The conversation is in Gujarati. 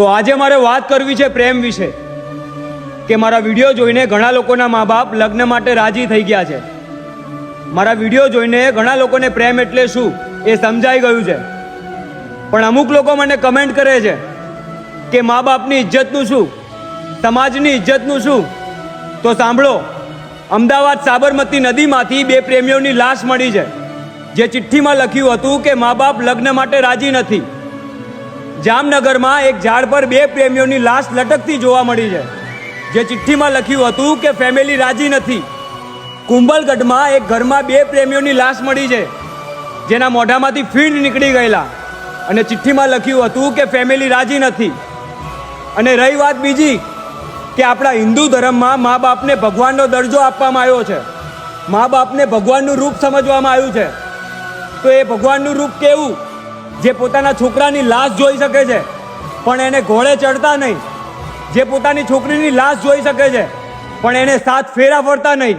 તો આજે મારે વાત કરવી છે પ્રેમ વિશે, કે મારા વીડિયો જોઈને ઘણા લોકોના મા બાપ લગ્ન માટે રાજી થઈ ગયા છે. મારા વીડિયો જોઈને ઘણા લોકોને પ્રેમ એટલે શું એ સમજાઈ ગયું છે. પણ અમુક લોકો મને કમેન્ટ કરે છે, કે મા બાપની ઇજ્જતનું શું? સમાજની ઇજ્જતનું શું? તો સાંભળો, અમદાવાદ સાબરમતી નદીમાંથી બે પ્રેમીઓની લાશ મળી છે, જે ચિઠ્ઠીમાં લખ્યું હતું કે મા બાપ લગ્ન માટે રાજી નથી. જામનગરમાં એક ઝાડ પર બે પ્રેમીઓની લાશ લટકતી જોવા મળી છે. જે ચિઠ્ઠીમાં લખ્યું હતું કે, ફેમિલી રાજી નથી. કુંભલગઢમાં એક ઘરમાં બે પ્રેમીઓની લાશ મળી છે, જેના મોઢામાંથી ફીણ નીકળી ગયેલા. અને ચિઠ્ઠીમાં લખ્યું હતું કે, ફેમિલી રાજી નથી. અને રહી વાત બીજી, કે આપણા હિન્દુ ધર્મમાં મા બાપને ભગવાનનો દરજ્જો આપવામાં આવ્યો છે. મા બાપને ભગવાનનું રૂપ સમજવામાં આવ્યું છે. તો એ ભગવાનનું રૂપ કેવું? જે પોતાના છોકરાની લાશ જોઈ શકે છે, પણ એને ઘોડે ચડતા નહીં. જે પોતાની છોકરીની લાશ જોઈ શકે છે, પણ એને સાત ફેરા ફરતા નહીં.